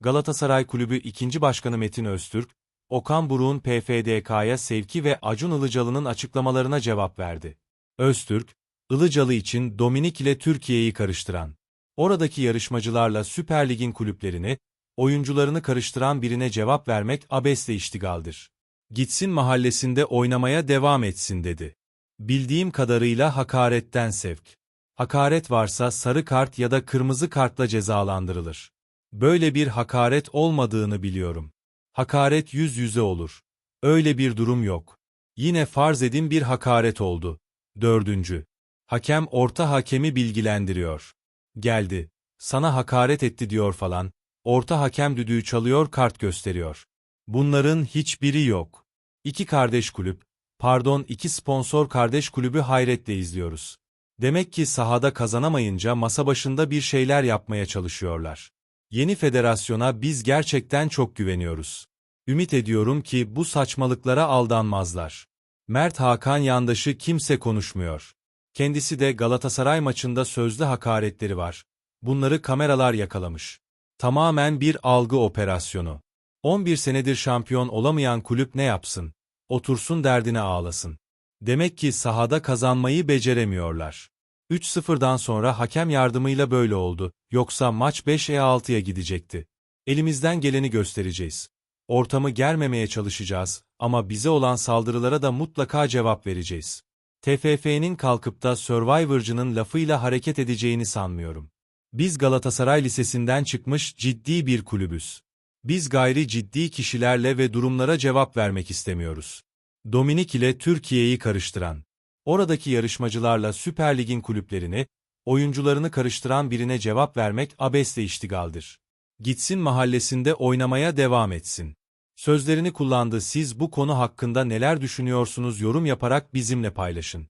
Galatasaray Kulübü 2. Başkanı Metin Öztürk, Okan Buruk'un PFDK'ya sevki ve Acun Ilıcalı'nın açıklamalarına cevap verdi. Öztürk, Ilıcalı için Dominik ile Türkiye'yi karıştıran, oradaki yarışmacılarla Süper Lig'in kulüplerini, oyuncularını karıştıran birine cevap vermek abesle iştigaldir. Gitsin mahallesinde oynamaya devam etsin dedi. Bildiğim kadarıyla hakaretten sevk. Hakaret varsa sarı kart ya da kırmızı kartla cezalandırılır. Böyle bir hakaret olmadığını biliyorum. Hakaret yüz yüze olur. Öyle bir durum yok. Yine farz edin bir hakaret oldu. Dördüncü. Hakem orta hakemi bilgilendiriyor. Geldi. Sana hakaret etti diyor falan. Orta hakem düdüğü çalıyor kart gösteriyor. Bunların hiçbiri yok. İki kardeş kulüp, pardon iki sponsor kardeş kulübü hayretle izliyoruz. Demek ki sahada kazanamayınca masa başında bir şeyler yapmaya çalışıyorlar. Yeni federasyona biz gerçekten çok güveniyoruz. Ümit ediyorum ki bu saçmalıklara aldanmazlar. Mert Hakan yandaşı kimse konuşmuyor. Kendisi de Galatasaray maçında sözlü hakaretleri var. Bunları kameralar yakalamış. Tamamen bir algı operasyonu. 11 senedir şampiyon olamayan kulüp ne yapsın? Otursun derdine ağlasın. Demek ki sahada kazanmayı beceremiyorlar. 3-0'dan sonra hakem yardımıyla böyle oldu, yoksa maç 5'e 6'ya gidecekti. Elimizden geleni göstereceğiz. Ortamı germemeye çalışacağız ama bize olan saldırılara da mutlaka cevap vereceğiz. TFF'nin kalkıp da Survivor'cının lafıyla hareket edeceğini sanmıyorum. Biz Galatasaray Lisesi'nden çıkmış ciddi bir kulübüz. Biz gayri ciddi kişilerle ve durumlara cevap vermek istemiyoruz. Dominik ile Türkiye'yi karıştıran, oradaki yarışmacılarla Süper Lig'in kulüplerini, oyuncularını karıştıran birine cevap vermek abesle iştigaldir. Gitsin mahallesinde oynamaya devam etsin. Sözlerini kullandı siz bu konu hakkında neler düşünüyorsunuz yorum yaparak bizimle paylaşın.